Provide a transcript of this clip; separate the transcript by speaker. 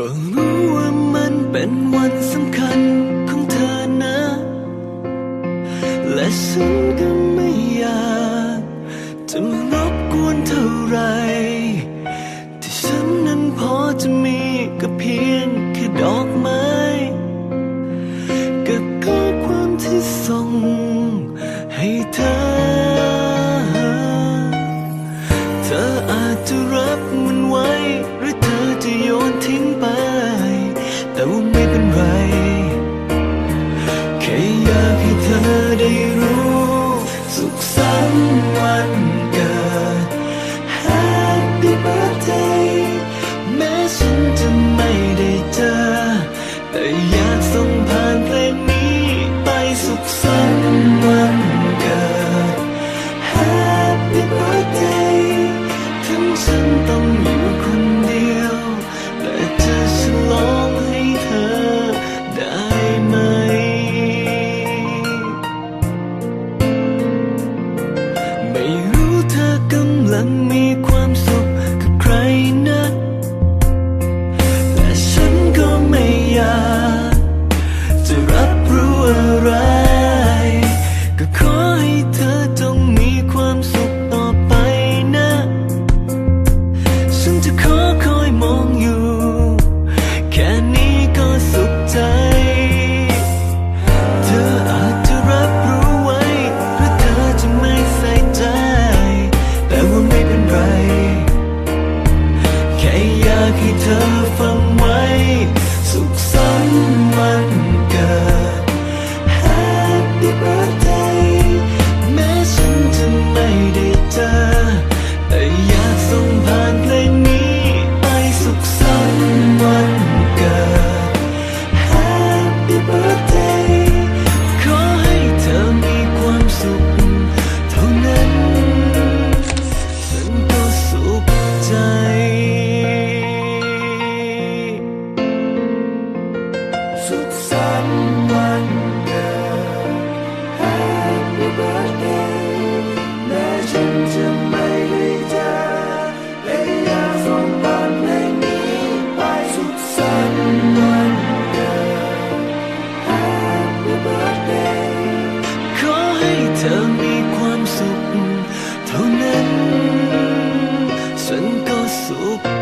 Speaker 1: ก็รู้ว่ามันเป็นวันสำคัญของเธอนะ และฉันก็ไม่อยากจะมารบกวนเท่าไร ที่ฉันนั้นพอจะมีก็เพียงแค่ดอกไม้กับข้อความที่ส่งให้เธอ เธออาจจะรับมันไว้ หรือเธอจะโยน วันเกิด 等你 O